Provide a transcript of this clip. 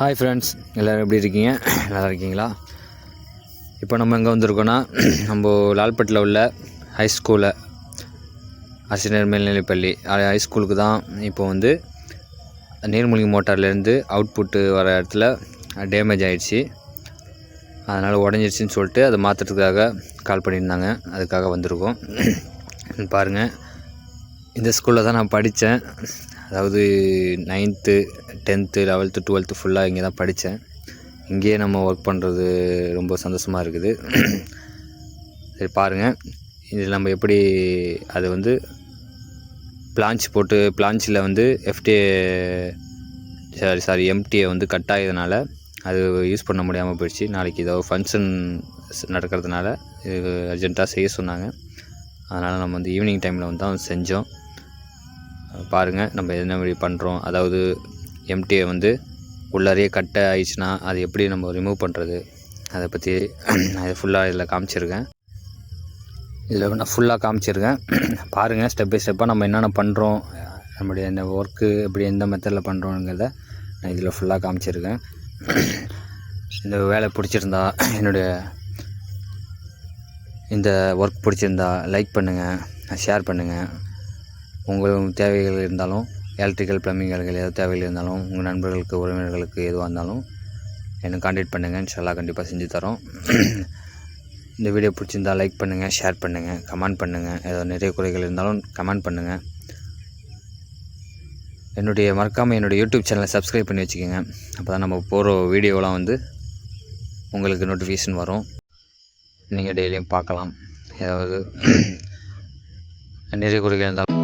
Hi friends எல்லோரும் எப்படி இருக்கீங்க? நல்லா இருக்கீங்களா? இப்போ நம்ம எங்கே வந்திருக்கோன்னா நம்ம லால்பட்டில் உள்ள ஹை ஸ்கூலில் ஆசிரியர் மேல்நிலைப்பள்ளி. ஹை ஸ்கூலுக்கு தான் இப்போ வந்து நீர்மூழ்கி மோட்டார்லேருந்து அவுட்புட்டு வர இடத்துல டேமேஜ் ஆயிடுச்சு. அதனால் உடஞ்சிருச்சின்னு சொல்லிட்டு அதை மாற்றுறதுக்காக கால் பண்ணியிருந்தாங்க. அதுக்காக வந்திருக்கோம். பாருங்கள் இந்த ஸ்கூலில் தான் நான் படித்தேன். அதாவது நைன்த்து டென்த்து லெவல்த்து டுவெல்த்து ஃபுல்லாக இங்கே தான் படித்தேன் இங்கேயே நம்ம ஒர்க் பண்ணுறது ரொம்ப சந்தோஷமாக இருக்குது. சரி பாருங்கள் இதில் நம்ம எப்படி அது வந்து பிளான்ச் போட்டு பிளான்ச்சில் வந்து எஃப்டிஏ சாரி சாரி எம்டிஏ வந்து கட் ஆகியதுனால அது யூஸ் பண்ண முடியாமல் போயிடுச்சு. நாளைக்கு ஏதோ ஃபங்க்ஷன் நடக்கிறதுனால இது அர்ஜென்ட்டாக செய்ய சொன்னாங்க. அதனால் நம்ம வந்து ஈவினிங் டைமில் வந்து தான் செஞ்சோம். பாருங்கள் நம்ம என்ன மாதிரி பண்ணுறோம் அதாவது எம்டியை வந்து உள்ளாரையே கட்டை ஆயிடுச்சுன்னா அது எப்படி நம்ம ரிமூவ் பண்ணுறது அதை பற்றி நான் ஃபுல்லாக இதில் காமிச்சிருக்கேன். இதில் நான் ஃபுல்லாக காமிச்சிருக்கேன். பாருங்கள் ஸ்டெப் பை ஸ்டெப்பாக நம்ம என்னென்ன பண்ணுறோம் நம்முடைய இந்த ஒர்க்கு எப்படி எந்த மெத்தடில் பண்ணுறோங்கிறத நான் இதில் ஃபுல்லாக காமிச்சிருக்கேன். இந்த வேலை பிடிச்சிருந்தா என்னுடைய இந்த ஒர்க் பிடிச்சிருந்தா லைக் பண்ணுங்கள் ஷேர் பண்ணுங்கள் உங்கள் தேவைகள் இருந்தாலும் எலக்ட்ரிக்கல் ப்ளம்பிங்கள் ஏதாவது தேவைகள் இருந்தாலும் உங்கள் நண்பர்களுக்கு உறவினர்களுக்கு எதுவாக இருந்தாலும் என்னை காண்டாக்ட் பண்ணுங்கள் இன்ஷால்லா கண்டிப்பாக செஞ்சு தரோம். இந்த வீடியோ பிடிச்சிருந்தா லைக் பண்ணுங்கள் ஷேர் பண்ணுங்கள் கமெண்ட் பண்ணுங்கள் ஏதாவது நிறைய குறைகள் இருந்தாலும் கமெண்ட் பண்ணுங்கள் என்னுடைய மறக்காமல் என்னுடைய யூடியூப் சேனலை சப்ஸ்கிரைப் பண்ணி வச்சுக்கோங்க. அப்போ தான் நம்ம போகிற வீடியோலாம் வந்து உங்களுக்கு நோட்டிஃபிகேஷன் வரும். நீங்கள் டெய்லியும் பார்க்கலாம். ஏதாவது நிறைய குறைகள் இருந்தாலும்